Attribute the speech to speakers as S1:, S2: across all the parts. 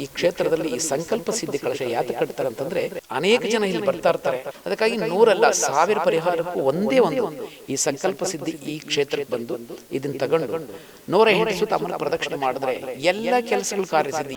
S1: ಈ ಕ್ಷೇತ್ರದಲ್ಲಿ ಈ ಸಂಕಲ್ಪ ಸಿದ್ಧಿ ಕಳಶ ಯಾತ ಕಟ್ತಾರೆ ಅಂತಂದ್ರೆ ಅನೇಕ ಜನ ಇಲ್ಲಿ ಬರ್ತಾ ಇರ್ತಾರೆ ಅದಕ್ಕಾಗಿ ನೂರಲ್ಲ ಸಾವಿರ ಪರಿಹಾರಕ್ಕೂ ಒಂದೇ ಒಂದು ಈ ಸಂಕಲ್ಪ ಸಿದ್ಧಿ ಈ ಕ್ಷೇತ್ರಕ್ಕೆ ಬಂದು ಇದನ್ನ ತಗೊಂಡು ನೂರ ಎಂಟು ಸುತ್ತ ಪ್ರದಕ್ಷಿಣೆ ಮಾಡಿದ್ರೆ ಎಲ್ಲ ಕೆಲಸಗಳು ಕಾರ್ಯಸಿದ್ಧಿ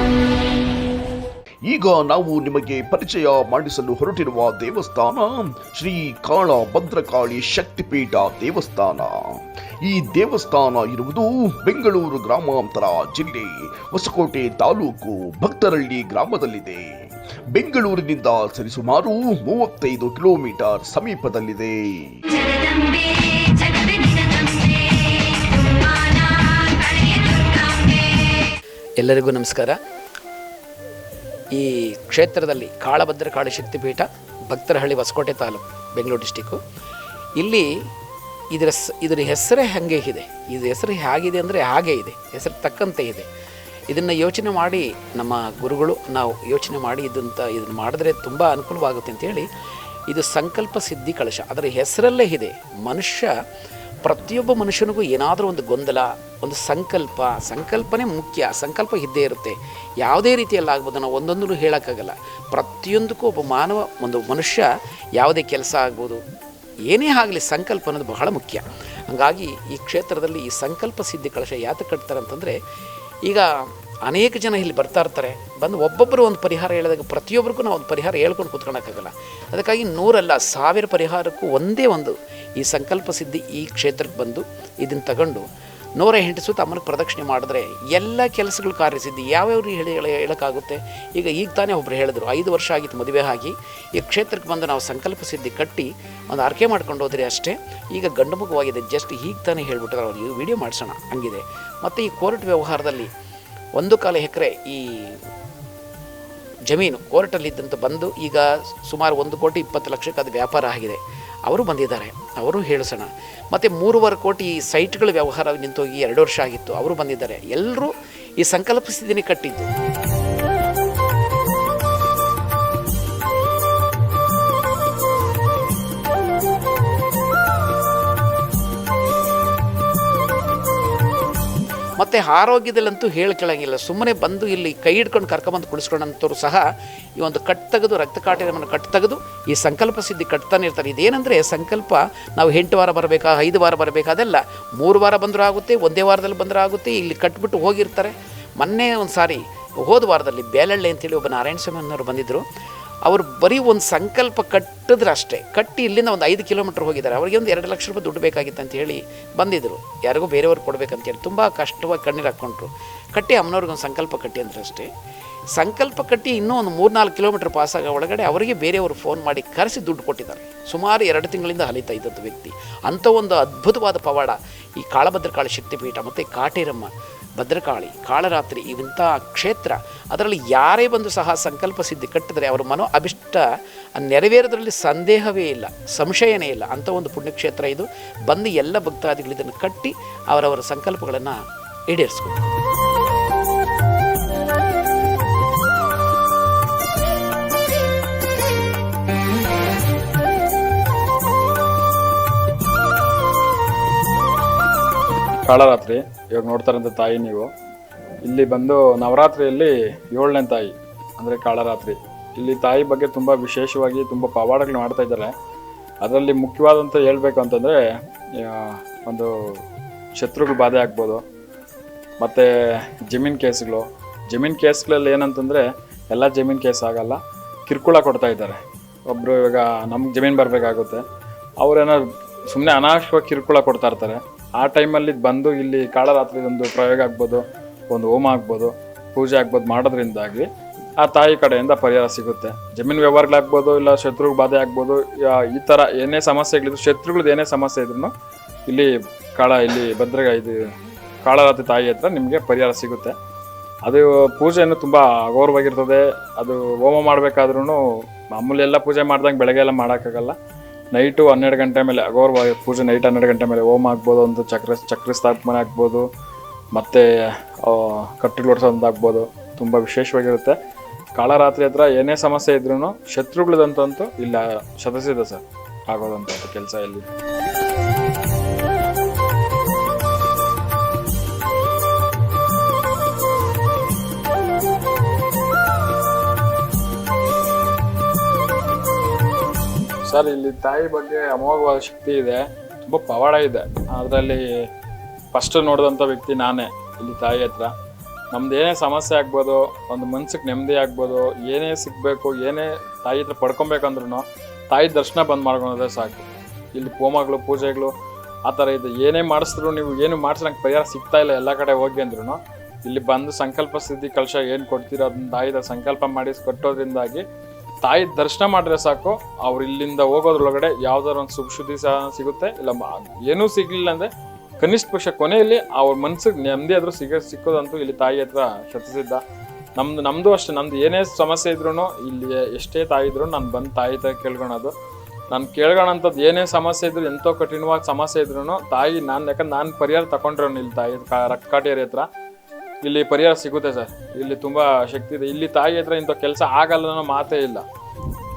S2: ಈಗ ನಾವು ನಿಮಗೆ ಪರಿಚಯ ಮಾಡಿಸಲು ಹೊರಟಿರುವ ದೇವಸ್ಥಾನ ಶ್ರೀ ಕಾಳ ಭದ್ರಕಾಳಿ ಶಕ್ತಿಪೀಠ ದೇವಸ್ಥಾನ. ಈ ದೇವಸ್ಥಾನ ಇರುವುದು ಬೆಂಗಳೂರು ಗ್ರಾಮಾಂತರ ಜಿಲ್ಲೆ ಹೊಸಕೋಟೆ ತಾಲೂಕು ಭಕ್ತರಳ್ಳಿ ಗ್ರಾಮದಲ್ಲಿದೆ. ಬೆಂಗಳೂರಿನಿಂದ ಸರಿಸುಮಾರು ಮೂವತ್ತೈದು ಕಿಲೋಮೀಟರ್ ಸಮೀಪದಲ್ಲಿದೆ.
S1: ಎಲ್ಲರಿಗೂ ನಮಸ್ಕಾರ. ಈ ಕ್ಷೇತ್ರದಲ್ಲಿ ಕಾಳಭದ್ರಕಾಳಿ ಶಕ್ತಿಪೀಠ, ಭಕ್ತರಹಳ್ಳಿ ಹೊಸಕೋಟೆ ತಾಲೂಕು, ಬೆಂಗಳೂರು ಡಿಸ್ಟಿಕ್ಕು. ಇಲ್ಲಿ ಇದರ ಇದರ ಹೆಸರೇ ಹಾಗೆ ಇದೆ. ಇದು ಹೆಸರು ಹೇಗಿದೆ ಅಂದರೆ ಹಾಗೇ ಇದೆ. ಹೆಸರು ತಕ್ಕಂತೆ ಇದೆ. ಇದನ್ನು ಯೋಚನೆ ಮಾಡಿ ನಮ್ಮ ಗುರುಗಳು ನಾವು ಯೋಚನೆ ಮಾಡಿ ಇದಂತ ಇದನ್ನು ಮಾಡಿದ್ರೆ ತುಂಬ ಅನುಕೂಲವಾಗುತ್ತೆ ಅಂತೇಳಿ ಇದು ಸಂಕಲ್ಪ ಸಿದ್ಧಿ ಕಳಶ. ಅದರ ಹೆಸರಲ್ಲೇ ಇದೆ. ಮನುಷ್ಯ ಪ್ರತಿಯೊಬ್ಬ ಮನುಷ್ಯನಿಗೂ ಏನಾದರೂ ಒಂದು ಗೊಂದಲ, ಒಂದು ಸಂಕಲ್ಪ, ಸಂಕಲ್ಪನೇ ಮುಖ್ಯ, ಸಂಕಲ್ಪ ಇದ್ದೇ ಇರುತ್ತೆ. ಯಾವುದೇ ರೀತಿಯಲ್ಲಿ ಆಗ್ಬೋದು ನಾವು ಒಂದೊಂದನ್ನು ಹೇಳೋಕ್ಕಾಗಲ್ಲ. ಪ್ರತಿಯೊಂದಕ್ಕೂ ಒಬ್ಬ ಮಾನವ, ಒಂದು ಮನುಷ್ಯ ಯಾವುದೇ ಕೆಲಸ ಆಗ್ಬೋದು, ಏನೇ ಆಗಲಿ ಸಂಕಲ್ಪ ಅನ್ನೋದು ಬಹಳ ಮುಖ್ಯ. ಹಾಗಾಗಿ ಈ ಕ್ಷೇತ್ರದಲ್ಲಿ ಈ ಸಂಕಲ್ಪ ಸಿದ್ಧಿ ಕಳಶ ಯಾತಕ್ಕೆ ಕಟ್ತಾರೆ ಅಂತಂದರೆ, ಈಗ ಅನೇಕ ಜನ ಇಲ್ಲಿ ಬರ್ತಾ ಇರ್ತಾರೆ. ಬಂದು ಒಬ್ಬೊಬ್ಬರು ಒಂದು ಪರಿಹಾರ ಹೇಳಿದಾಗ ಪ್ರತಿಯೊಬ್ಬರಿಗೂ ನಾವು ಒಂದು ಪರಿಹಾರ ಹೇಳ್ಕೊಂಡು ಕೂತ್ಕೊಳ್ಳೋಕ್ಕಾಗಲ್ಲ ಅದಕ್ಕಾಗಿ ನೂರಲ್ಲ, ಸಾವಿರ ಪರಿಹಾರಕ್ಕೂ ಒಂದೇ ಒಂದು ಈ ಸಂಕಲ್ಪ ಸಿದ್ಧಿ ಈ ಕ್ಷೇತ್ರಕ್ಕೆ ಬಂದು ಇದನ್ನು ತಗೊಂಡು ನೂರ ಎಂಟು ಸುತ್ತ ಅಮ್ಮನಿಗೆ ಪ್ರದಕ್ಷಿಣೆ ಮಾಡಿದ್ರೆ ಎಲ್ಲ ಕೆಲಸಗಳು ಕಾರ್ಯಸಿದ್ಧಿ ಯಾವ್ಯಾವ ಹೇಳಿ ಹೇಳಿ- ಹೇಳೋಕ್ಕಾಗುತ್ತೆ? ಈಗ ಈಗ ತಾನೇ ಒಬ್ಬರು ಹೇಳಿದ್ರು, ಐದು ವರ್ಷ ಆಗಿತ್ತು ಮದುವೆ ಆಗಿ, ಈ ಕ್ಷೇತ್ರಕ್ಕೆ ಬಂದು ನಾವು ಸಂಕಲ್ಪ ಸಿದ್ಧಿ ಕಟ್ಟಿ ಒಂದು ಆರ್ಕೆ ಮಾಡ್ಕೊಂಡು ಹೋದ್ರೆ ಅಷ್ಟೇ, ಈಗ ಗಂಡು ಮಗುವಾಗಿದೆ, ಜಸ್ಟ್ ಈಗ ತಾನೇ ಹೇಳ್ಬಿಟ್ರೆ ಅವ್ರಿಗೆ ವಿಡಿಯೋ ಮಾಡಿಸೋಣ, ಹಂಗಿದೆ. ಮತ್ತು ಈ ಕೋರ್ಟ್ ವ್ಯವಹಾರದಲ್ಲಿ ಒಂದು ಕಾಲ ಎಕರೆ ಈ ಜಮೀನು ಕೋರ್ಟಲ್ಲಿದ್ದಂಥ ಬಂದು ಈಗ ಸುಮಾರು ಒಂದು ಕೋಟಿ ಇಪ್ಪತ್ತು ಲಕ್ಷಕ್ಕೆ ಅದು ವ್ಯಾಪಾರ ಆಗಿದೆ. ಅವರು ಬಂದಿದ್ದಾರೆ. ಅವರು ಹೇಳಿಸೋಣ. ಮತ್ತು ಮೂರುವರೆ ಕೋಟಿ ಸೈಟ್ಗಳ ವ್ಯವಹಾರ ನಿಂತೋಗಿ ಎರಡು ವರ್ಷ ಆಗಿತ್ತು. ಅವರು ಬಂದಿದ್ದಾರೆ. ಎಲ್ಲರೂ ಈ ಸಂಕಲ್ಪ ಸ್ಥಿತಿನೇ ಕಟ್ಟಿದ್ದು. ಮತ್ತು ಆರೋಗ್ಯದಲ್ಲಂತೂ ಹೇಳಿ ಕೇಳಂಗಿಲ್ಲ. ಸುಮ್ಮನೆ ಬಂದು ಇಲ್ಲಿ ಕೈ ಹಿಡ್ಕೊಂಡು ಕರ್ಕೊಂಬಂದು ಕುಳಿಸ್ಕೊಂಡಂಥವ್ರು ಸಹ ಈ ಒಂದು ಕಟ್ ತೆಗೆದು, ರಕ್ತ ಕಾಟಿನವನ್ನು ಕಟ್ ತೆಗೆದು, ಈ ಸಂಕಲ್ಪ ಸಿದ್ಧಿ ಕಟ್ತಾನೆ ಇರ್ತಾರೆ. ಇದೇನೆಂದರೆ ಸಂಕಲ್ಪ ನಾವು ಎಂಟು ವಾರ ಬರಬೇಕಾ, ಐದು ವಾರ ಬರಬೇಕಾ ಅದೆಲ್ಲ. ಮೂರು ವಾರ ಬಂದರೂ ಆಗುತ್ತೆ, ಒಂದೇ ವಾರದಲ್ಲಿ ಬಂದರೂ ಆಗುತ್ತೆ, ಇಲ್ಲಿ ಕಟ್ಬಿಟ್ಟು ಹೋಗಿರ್ತಾರೆ. ಮೊನ್ನೆ ಒಂದು ಸಾರಿ ಹೋದ ವಾರದಲ್ಲಿ ಬೇಲಳ್ಳಿ ಅಂತೇಳಿ ಒಬ್ಬ ನಾರಾಯಣ ಸ್ವಾಮಿ ಅನ್ನೋರು ಬಂದಿದ್ದರು ಅವರು ಬರೀ ಒಂದು ಸಂಕಲ್ಪ ಕಟ್ಟಿದ್ರೆ ಅಷ್ಟೇ. ಕಟ್ಟಿ ಇಲ್ಲಿಂದ ಒಂದು ಐದು ಕಿಲೋಮೀಟ್ರ್ ಹೋಗಿದ್ದಾರೆ. ಅವರಿಗೆ ಒಂದು ಎರಡು ಲಕ್ಷ ರೂಪಾಯಿ ದುಡ್ಡು ಬೇಕಾಗಿತ್ತು ಅಂತ ಹೇಳಿ ಬಂದಿದ್ದರು ಯಾರಿಗೂ ಬೇರೆಯವ್ರು ಕೊಡಬೇಕಂತೇಳಿ ತುಂಬ ಕಷ್ಟವಾಗಿ ಕಣ್ಣೀರು ಹಾಕ್ಕೊಂಡ್ರು. ಕಟ್ಟಿ ಅಮ್ಮನವ್ರಿಗೆ ಒಂದು ಸಂಕಲ್ಪ ಕಟ್ಟಿ ಅಂದ್ರೆ ಅಷ್ಟೇ. ಸಂಕಲ್ಪ ಕಟ್ಟಿ ಇನ್ನೂ ಒಂದು ಮೂರು ನಾಲ್ಕು ಕಿಲೋಮೀಟ್ರ್ ಪಾಸ್ ಆಗೋ ಒಳಗಡೆ ಅವರಿಗೆ ಬೇರೆಯವರು ಫೋನ್ ಮಾಡಿ ಕರೆಸಿ ದುಡ್ಡು ಕೊಟ್ಟಿದ್ದಾರೆ. ಸುಮಾರು ಎರಡು ತಿಂಗಳಿಂದ ಅಲಿತಾ ಇದ್ದದ್ದು ವ್ಯಕ್ತಿ. ಅಂಥ ಒಂದು ಅದ್ಭುತವಾದ ಪವಾಡ. ಈ ಕಾಳಭದ್ರಕಾಳ ಶಕ್ತಿಪೀಠ ಮತ್ತು ಕಾಟೇರಮ್ಮ ಭದ್ರಕಾಳಿ, ಕಾಳರಾತ್ರಿ ಇವಂಥ ಕ್ಷೇತ್ರ, ಅದರಲ್ಲಿ ಯಾರೇ ಬಂದು ಸಹ ಸಂಕಲ್ಪ ಸಿದ್ಧಿ ಕಟ್ಟಿದರೆ ಅವರ ಮನೋ ಅಭಿಷ್ಟ ನೆರವೇರೋದ್ರಲ್ಲಿ ಸಂದೇಹವೇ ಇಲ್ಲ, ಸಂಶಯನೇ ಇಲ್ಲ. ಅಂಥ ಒಂದು ಪುಣ್ಯಕ್ಷೇತ್ರ ಇದು. ಬಂದು ಎಲ್ಲ ಭಕ್ತಾದಿಗಳು ಇದನ್ನು ಕಟ್ಟಿ ಅವರವರ ಸಂಕಲ್ಪಗಳನ್ನು ಈಡೇರಿಸ್ಕೊಂಡು
S3: ಕಾಳರಾತ್ರಿ. ಇವಾಗ ನೋಡ್ತಾರಂತ ತಾಯಿ ನೀವು. ಇಲ್ಲಿ ಬಂದು ನವರಾತ್ರಿಯಲ್ಲಿ ಏಳನೇ ತಾಯಿ, ಅಂದರೆ ಕಾಳರಾತ್ರಿ. ಇಲ್ಲಿ ತಾಯಿ ಬಗ್ಗೆ ತುಂಬ ವಿಶೇಷವಾಗಿ ತುಂಬ ಪವಾಡಗಳು ಮಾಡ್ತಾ ಇದ್ದಾರೆ. ಅದರಲ್ಲಿ ಮುಖ್ಯವಾದಂಥ ಹೇಳಬೇಕು ಅಂತಂದರೆ ಒಂದು ಶತ್ರುಗಳು ಬಾಧೆ ಆಗ್ಬೋದು. ಮತ್ತು ಜಮೀನು ಕೇಸ್ಗಳು. ಜಮೀನು ಕೇಸ್ಗಳಲ್ಲಿ ಏನಂತಂದರೆ, ಎಲ್ಲ ಜಮೀನು ಕೇಸ್ ಆಗಲ್ಲ, ಕಿರುಕುಳ ಕೊಡ್ತಾ ಇದ್ದಾರೆ. ಒಬ್ಬರು ಇವಾಗ ನಮ್ಗೆ ಜಮೀನು ಬರಬೇಕಾಗುತ್ತೆ. ಅವರೇನೋ ಸುಮ್ಮನೆ ಅನಾವಶ್ಯವಾಗಿ ಕಿರುಕುಳ ಕೊಡ್ತಾ ಇರ್ತಾರೆ. ಆ ಟೈಮಲ್ಲಿ ಬಂದು ಇಲ್ಲಿ ಕಾಳರಾತ್ರಿ ಒಂದು ಪ್ರಯೋಗ ಆಗ್ಬೋದು, ಒಂದು ಹೋಮ ಆಗ್ಬೋದು, ಪೂಜೆ ಆಗ್ಬೋದು ಮಾಡೋದ್ರಿಂದಾಗಿ ಆ ತಾಯಿ ಕಡೆಯಿಂದ ಪರಿಹಾರ ಸಿಗುತ್ತೆ. ಜಮೀನು ವ್ಯವಹಾರಗಳಾಗ್ಬೋದು, ಇಲ್ಲ ಶತ್ರುಗಳ ಬಾಧೆ ಆಗ್ಬೋದು ಈ ಥರ ಏನೇ ಸಮಸ್ಯೆಗಳಿದ್ರು, ಶತ್ರುಗಳದ್ದು ಏನೇ ಸಮಸ್ಯೆ ಇದ್ರೂ ಇಲ್ಲಿ ಕಾಳ, ಇಲ್ಲಿ ಭದ್ರಗ, ಇದು ಕಾಳರಾತ್ರಿ ತಾಯಿ ಹತ್ರ ನಿಮಗೆ ಪರಿಹಾರ ಸಿಗುತ್ತೆ. ಅದು ಪೂಜೆಯನ್ನು ತುಂಬ ಅಗೌರವಾಗಿರ್ತದೆ ಅದು ಹೋಮ ಮಾಡಬೇಕಾದ್ರೂ ಮಾಮೂಲಿ ಎಲ್ಲ ಪೂಜೆ ಮಾಡ್ದಂಗೆ ಬೆಳಗ್ಗೆ ಎಲ್ಲ ಮಾಡೋಕ್ಕಾಗಲ್ಲ. ನೈಟು ಹನ್ನೆರಡು ಗಂಟೆ ಮೇಲೆ ಅಗೋರ್ ಪೂಜೆ ನೈಟ್ ಹನ್ನೆರಡು ಗಂಟೆ ಮೇಲೆ ಹೋಮ ಆಗ್ಬೋದು, ಒಂದು ಚಕ್ರ ಚಕ್ರ ಸ್ಥಾಪನೆ ಆಗ್ಬೋದು, ಮತ್ತು ಕಟ್ಟಿಗೆ ಒಂದು ಆಗ್ಬೋದು. ತುಂಬ ವಿಶೇಷವಾಗಿರುತ್ತೆ. ಕಾಳರಾತ್ರಿ ಹತ್ರ ಏನೇ ಸಮಸ್ಯೆ ಇದ್ರೂ ಶತ್ರುಗಳದಂತಂತೂ ಇಲ್ಲ ಶತಸಿದ ಸರ್. ಆಗೋದಂತ ಕೆಲಸ ಇಲ್ಲಿ. ಸರ್, ಇಲ್ಲಿ ತಾಯಿ ಬಗ್ಗೆ ಅಮೋಘವಾದ ಶಕ್ತಿ ಇದೆ. ತುಂಬ ಪವಾಡ ಇದೆ. ಅದರಲ್ಲಿ ಫಸ್ಟ್ ನೋಡಿದಂಥ ವ್ಯಕ್ತಿ ನಾನೇ ಇಲ್ಲಿ ತಾಯಿ ಹತ್ರ. ನಮ್ದು ಏನೇ ಸಮಸ್ಯೆ ಆಗ್ಬೋದು, ಒಂದು ಮನ್ಸಿಗೆ ನೆಮ್ಮದಿ ಆಗ್ಬೋದು, ಏನೇ ಸಿಗಬೇಕು, ಏನೇ ತಾಯಿ ಹತ್ರ ಪಡ್ಕೊಬೇಕಂದ್ರೂ ತಾಯಿ ದರ್ಶನ ಬಂದ್ ಮಾಡ್ಕೊಳೋದೇ ಸಾಕು. ಇಲ್ಲಿ ಹೋಮಗಳು ಪೂಜೆಗಳು ಆ ಥರ ಇದೆ. ಏನೇ ಮಾಡಿಸಿದ್ರು ನೀವು ಏನು ಮಾಡಿಸಿ ನಂಗೆ ಪರಿಹಾರ ಸಿಗ್ತಾ ಇಲ್ಲ ಎಲ್ಲ ಕಡೆ ಹೋಗಿ ಅಂದ್ರೂ ಇಲ್ಲಿ ಬಂದು ಸಂಕಲ್ಪ ಸಿದ್ಧಿ ಕಲಶ ಏನು ಕೊಡ್ತೀರೋ ಅದನ್ನ ತಾಯಿದ ಸಂಕಲ್ಪ ಮಾಡಿ ಕೊಟ್ಟೋದ್ರಿಂದಾಗಿ ತಾಯಿ ದರ್ಶನ ಮಾಡಿದ್ರೆ ಸಾಕು. ಅವ್ರು ಇಲ್ಲಿಂದ ಹೋಗೋದ್ರೊಳಗಡೆ ಯಾವ್ದಾರ ಒಂದು ಸುಖ ಸುದ್ದಿ ಸಹ ಸಿಗುತ್ತೆ. ಇಲ್ಲ ಏನೂ ಸಿಗ್ಲಿಲ್ಲ ಅಂದ್ರೆ ಕನಿಷ್ಠ ಪಕ್ಷ ಕೊನೆಯಲ್ಲಿ ಅವ್ರ ಮನ್ಸಿಗೆ ನೆಮ್ಮದಿ ಆದ್ರೂ ಸಿಗ, ಸಿಕ್ಕೋದಂತೂ ಇಲ್ಲಿ ತಾಯಿ ಹತ್ರ ಶತಸಿದ್ಧ ನಮ್ದು ನಮ್ದು ಅಷ್ಟೇ. ನಮ್ದು ಏನೇ ಸಮಸ್ಯೆ ಇದ್ರೂ ಇಲ್ಲಿ ಎಷ್ಟೇ ತಾಯಿ ಇದ್ರು ನಾನು ಬಂದು ತಾಯಿ ತಾಯಿ ಕೇಳ್ಕೊಳೋದು. ನಾನು ಕೇಳ್ಕೊಳಂಥದ್ದು ಏನೇ ಸಮಸ್ಯೆ ಇದ್ರು ಎಂತೋ ಕಠಿಣವಾಗಿ ಸಮಸ್ಯೆ ಇದ್ರೂ ತಾಯಿ ನಾನು, ಯಾಕಂದ್ರೆ ನಾನು ಪರಿಹಾರ ತಗೊಂಡ್ರು ಇಲ್ಲಿ ತಾಯಿ ರಕ್ಕಾಟೇರಿ ಹತ್ರ. ಇಲ್ಲಿ ಪರಿಹಾರ ಸಿಗುತ್ತೆ ಸರ್. ಇಲ್ಲಿ ತುಂಬಾ ಶಕ್ತಿ ಇದೆ. ಇಲ್ಲಿ ತಾಯಿ ಹತ್ರ ಇಂಥ ಕೆಲಸ ಆಗಲ್ಲ ಅನ್ನೋ ಮಾತೇ ಇಲ್ಲ.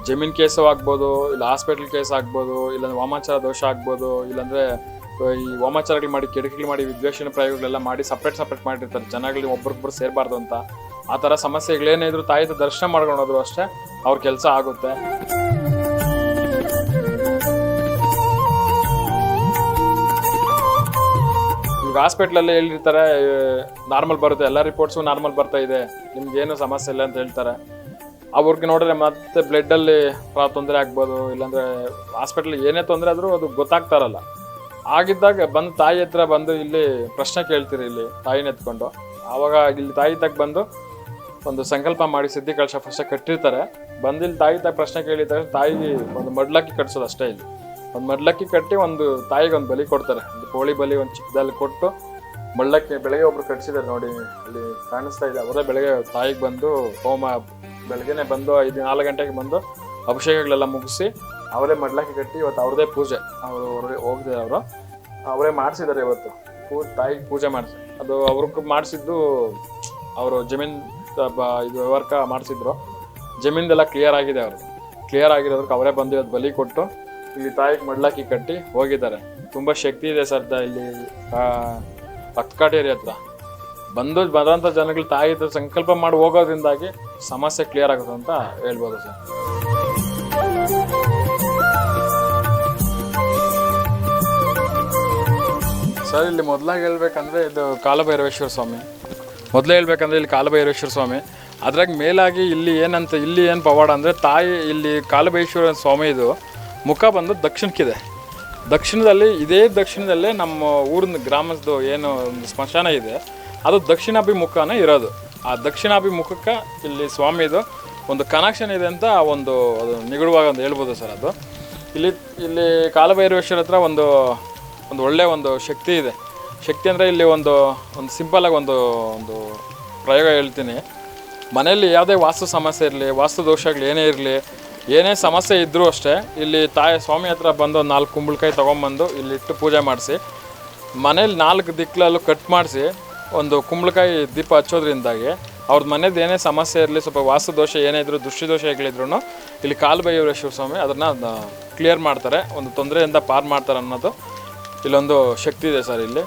S3: ಜಮೀನ್ ಕೇಸು ಆಗ್ಬೋದು, ಇಲ್ಲ ಹಾಸ್ಪಿಟಲ್ ಕೇಸ್ ಆಗ್ಬೋದು, ಇಲ್ಲಾಂದ್ರೆ ವಾಮಾಚಾರ ದೋಷ ಆಗ್ಬೋದು, ಇಲ್ಲಾಂದ್ರೆ ಈ ವಾಮಾಚಾರಗಳು ಮಾಡಿ ಕೆಡಕಿಗಳು ಮಾಡಿ ವಿದ್ವೇಷಣ ಪ್ರಯೋಗಗಳೆಲ್ಲ ಮಾಡಿ ಸಪ್ರೇಟ್ ಸಪ್ರೇಟ್ ಮಾಡಿರ್ತಾರೆ. ಜನಗಳಿಗೆ ಒಬ್ರಿಗೊಬ್ರು ಸೇರಬಾರ್ದು ಅಂತ. ಆ ಥರ ಸಮಸ್ಯೆಗಳೇನೇ ಇದ್ರು ತಾಯಿ ದರ್ಶನ ಮಾಡ್ಕೊಂಡೋದ್ರು ಅಷ್ಟೇ ಅವ್ರ ಕೆಲಸ ಆಗುತ್ತೆ. ಈಗ ಹಾಸ್ಪಿಟ್ಲಲ್ಲಿ ಹೇಳಿರ್ತಾರೆ ನಾರ್ಮಲ್ ಬರುತ್ತೆ, ಎಲ್ಲ ರಿಪೋರ್ಟ್ಸು ನಾರ್ಮಲ್ ಬರ್ತಾ ಇದೆ ನಿಮ್ಗೇನು ಸಮಸ್ಯೆ ಇಲ್ಲ ಅಂತ ಹೇಳ್ತಾರೆ. ಅವ್ರಿಗೆ ನೋಡಿದ್ರೆ ಮತ್ತೆ ಬ್ಲಡ್ಡಲ್ಲಿ ತೊಂದರೆ ಆಗ್ಬೋದು, ಇಲ್ಲಾಂದರೆ ಹಾಸ್ಪಿಟ್ಲ್ ಏನೇ ತೊಂದರೆ ಆದರೂ ಅದು ಗೊತ್ತಾಗ್ತಾರಲ್ಲ ಆಗಿದ್ದಾಗ ಬಂದು ತಾಯಿ ಹತ್ರ ಬಂದು ಇಲ್ಲಿ ಪ್ರಶ್ನೆ ಕೇಳ್ತೀರಿ ಇಲ್ಲಿ, ತಾಯಿನ ಎತ್ಕೊಂಡು. ಆವಾಗ ಇಲ್ಲಿ ತಾಯಿ ತಗ ಬಂದು ಒಂದು ಸಂಕಲ್ಪ ಮಾಡಿ, ಸಿದ್ಧಿ ಕಳಶ ಫಸ್ಟ್ ಕಟ್ಟಿರ್ತಾರೆ. ಬಂದಿಲ್ಲಿ ತಾಯಿ ತಾಯಿ ಪ್ರಶ್ನೆ ಕೇಳಿದಾಗ ತಾಯಿಗೆ ಒಂದು ಮಡ್ಲಾಕಿ ಕಟ್ಸೋದು ಅಷ್ಟೇ ಇಲ್ಲಿ. ಒಂದು ಮಡ್ಲಕ್ಕಿ ಕಟ್ಟಿ ಒಂದು ತಾಯಿಗೆ ಒಂದು ಬಲಿ ಕೊಡ್ತಾರೆ. ಒಂದು ಕೋಳಿ ಬಲಿ ಒಂದು ಚಿಕ್ಕದಲ್ಲಿ ಕೊಟ್ಟು ಮಳ್ಳಕ್ಕೆ ಬೆಳಗ್ಗೆ ಒಬ್ರು ಕಟ್ಸಿದ್ದಾರೆ ನೋಡಿ, ಅಲ್ಲಿ ಕಾಣಿಸ್ತಾ ಇದೆ. ಅವರೇ ಬೆಳಗ್ಗೆ ತಾಯಿಗೆ ಬಂದು ಹೋಮ ಬೆಳಗ್ಗೆನೆ ಬಂದು ಐದು ನಾಲ್ಕು ಗಂಟೆಗೆ ಬಂದು ಅಭಿಷೇಕಗಳೆಲ್ಲ ಮುಗಿಸಿ ಅವರೇ ಮಡ್ಲಕ್ಕಿ ಕಟ್ಟಿ ಇವತ್ತು ಅವ್ರದೇ ಪೂಜೆ. ಅವರು ಹೊರಗೆ ಹೋಗಿದ್ದಾರೆ ಅವರು. ಅವರೇ ಮಾಡಿಸಿದ್ದಾರೆ ಇವತ್ತು. ಪೂ, ತಾಯಿಗೆ ಪೂಜೆ ಮಾಡಿಸಿ, ಅದು ಅವ್ರಿಗೆ ಮಾಡಿಸಿದ್ದು ಅವರು ಜಮೀನ್ ಇದು ವ್ಯವಹಾರ ಮಾಡಿಸಿದ್ರು. ಜಮೀನ್ದೆಲ್ಲ ಕ್ಲಿಯರ್ ಆಗಿದೆ ಅವರು ಕ್ಲಿಯರ್ ಆಗಿರೋದಕ್ಕೆ ಅವರೇ ಬಂದು ಇವತ್ತು ಬಲಿ ಕೊಟ್ಟು ಇಲ್ಲಿ ತಾಯಿಗೆ ಮಡ್ಲಾಕಿ ಕಟ್ಟಿ ಹೋಗಿದ್ದಾರೆ. ತುಂಬ ಶಕ್ತಿ ಇದೆ ಸರ್ ಇಲ್ಲಿ ಭಕ್ತಕಾಟೇರಿ ಹತ್ರ. ಬಂದು ಬರೋಂಥ ಜನಗಳು ತಾಯಿ ಸಂಕಲ್ಪ ಮಾಡಿ ಹೋಗೋದ್ರಿಂದಾಗಿ ಸಮಸ್ಯೆ ಕ್ಲಿಯರ್ ಆಗುತ್ತೆ ಅಂತ ಹೇಳ್ಬೋದು ಸರ್. ಸರ್, ಇಲ್ಲಿ ಮೊದಲಾಗಿ ಹೇಳ್ಬೇಕಂದ್ರೆ ಇದು ಕಾಲಭೈರವೇಶ್ವರ ಸ್ವಾಮಿ. ಮೊದಲೇ ಹೇಳ್ಬೇಕಂದ್ರೆ ಇಲ್ಲಿ ಕಾಲಭೈರವೇಶ್ವರ ಸ್ವಾಮಿ. ಅದ್ರಾಗ ಮೇಲಾಗಿ ಇಲ್ಲಿ ಏನಂತ, ಇಲ್ಲಿ ಏನು ಪವಾಡ ಅಂದರೆ ತಾಯಿ, ಇಲ್ಲಿ ಕಾಲಭೈರೇಶ್ವರ ಸ್ವಾಮಿ ಇದು. ಮುಖ ಬಂದು ದಕ್ಷಿಣಕ್ಕಿದೆ. ದಕ್ಷಿಣದಲ್ಲಿ, ಇದೇ ದಕ್ಷಿಣದಲ್ಲೇ ನಮ್ಮ ಊರಿನ ಗ್ರಾಮದ್ದು ಏನು ಒಂದು ಸ್ಮಶಾನ ಇದೆ, ಅದು ದಕ್ಷಿಣಾಭಿಮುಖನೇ ಇರೋದು. ಆ ದಕ್ಷಿಣಾಭಿಮುಖಕ್ಕೆ ಇಲ್ಲಿ ಸ್ವಾಮಿದು ಒಂದು ಕನೆಕ್ಷನ್ ಇದೆ ಅಂತ ಒಂದು, ಅದು ನಿಗೂಢವಾಗಿ ಒಂದು ಹೇಳ್ಬೋದು ಸರ್ ಅದು. ಇಲ್ಲಿ ಇಲ್ಲಿ ಕಾಲಭೈರವೇಶ್ವರ ಹತ್ರ ಒಂದು ಒಂದು ಒಳ್ಳೆಯ ಒಂದು ಶಕ್ತಿ ಇದೆ. ಶಕ್ತಿ ಅಂದರೆ ಇಲ್ಲಿ ಒಂದು ಒಂದು ಸಿಂಪಲಾಗಿ ಒಂದು ಒಂದು ಪ್ರಯೋಗ ಹೇಳ್ತೀನಿ. ಮನೆಯಲ್ಲಿ ಯಾವುದೇ ವಾಸ್ತು ಸಮಸ್ಯೆ ಇರಲಿ, ವಾಸ್ತು ದೋಷಗಳು ಏನೇ ಇರಲಿ ಏನೇ ಸಮಸ್ಯೆ ಇದ್ದರೂ ಅಷ್ಟೇ, ಇಲ್ಲಿ ತಾಯಿ ಸ್ವಾಮಿ ಹತ್ರ ಬಂದು ನಾಲ್ಕು ಕುಂಬಳಕಾಯಿ ತೊಗೊಂಬಂದು ಇಲ್ಲಿಟ್ಟು ಪೂಜೆ ಮಾಡಿಸಿ, ಮನೇಲಿ ನಾಲ್ಕು ದಿಕ್ಕಲಲ್ಲೂ ಕಟ್ ಮಾಡಿಸಿ, ಒಂದು ಕುಂಬಳಕಾಯಿ ದೀಪ ಹಚ್ಚೋದ್ರಿಂದಾಗಿ ಅವ್ರದ್ದು ಮನೇದು ಏನೇ ಸಮಸ್ಯೆ ಇರಲಿ, ಸ್ವಲ್ಪ ವಾಸ್ತು ದೋಷ ಏನೇ ಇದ್ರು ದೃಷ್ಟಿದೋಷಗಳಿದ್ರು ಇಲ್ಲಿ ಕಾಲಭೈರವೇಶ್ವರ ಸ್ವಾಮಿ ಅದನ್ನು ಕ್ಲಿಯರ್ ಮಾಡ್ತಾರೆ, ಒಂದು ತೊಂದರೆಯಿಂದ ಪಾರು ಮಾಡ್ತಾರೆ ಅನ್ನೋದು ಇಲ್ಲೊಂದು ಶಕ್ತಿ ಇದೆ ಸರ್ ಇಲ್ಲಿ.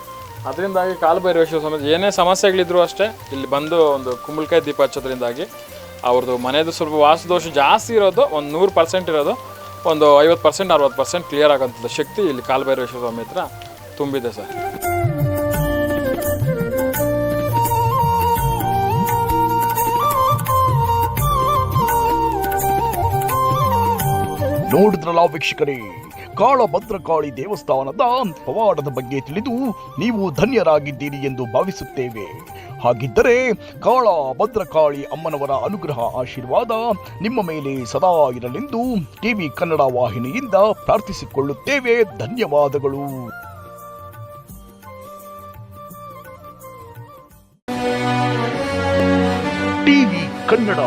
S3: ಅದರಿಂದಾಗಿ ಕಾಲಭೈರವೇಶ್ವರ ಸ್ವಾಮಿ ಏನೇ ಸಮಸ್ಯೆಗಳಿದ್ರು ಅಷ್ಟೇ, ಇಲ್ಲಿ ಬಂದು ಒಂದು ಕುಂಬಳಕಾಯಿ ದೀಪ ಹಚ್ಚೋದ್ರಿಂದಾಗಿ ಅವ್ರದ್ದು ಮನೆಯದು ಸ್ವಲ್ಪ ವಾಸದೋಷ ಜಾಸ್ತಿ ಇರೋದು, ಒಂದು ನೂರು ಪರ್ಸೆಂಟ್ ಇರೋದು, ಒಂದು ಐವತ್ತು ಪರ್ಸೆಂಟ್ ಅರವತ್ತು ಪರ್ಸೆಂಟ್ ಕ್ಲಿಯರ್ ಆಗೋಂಥದ್ದು ಶಕ್ತಿ ಇಲ್ಲಿ ಕಾಲಭೈರವೇಶ್ವರ ಸ್ವಾಮಿ ಹತ್ರ ತುಂಬಿದೆ ಸರ್.
S2: ನೋಡಿದ್ರಲ್ಲ ವೀಕ್ಷಕರೇ ಕಾಳಭದ್ರಕಾಳಿ ದೇವಸ್ಥಾನದ ಪವಾಡದ ಬಗ್ಗೆ ತಿಳಿದು ನೀವು ಧನ್ಯರಾಗಿದ್ದೀರಿ ಎಂದು ಭಾವಿಸುತ್ತೇವೆ. ಹಾಗಿದ್ದರೆ ಕಾಳ ಭದ್ರಕಾಳಿ ಅಮ್ಮನವರ ಅನುಗ್ರಹ ಆಶೀರ್ವಾದ ನಿಮ್ಮ ಮೇಲೆ ಸದಾ ಇರಲೆಂದು ಟಿವಿ ಕನ್ನಡ ವಾಹಿನಿಯಿಂದ ಪ್ರಾರ್ಥಿಸಿಕೊಳ್ಳುತ್ತೇವೆ. ಧನ್ಯವಾದಗಳು. ಟಿವಿ ಕನ್ನಡ.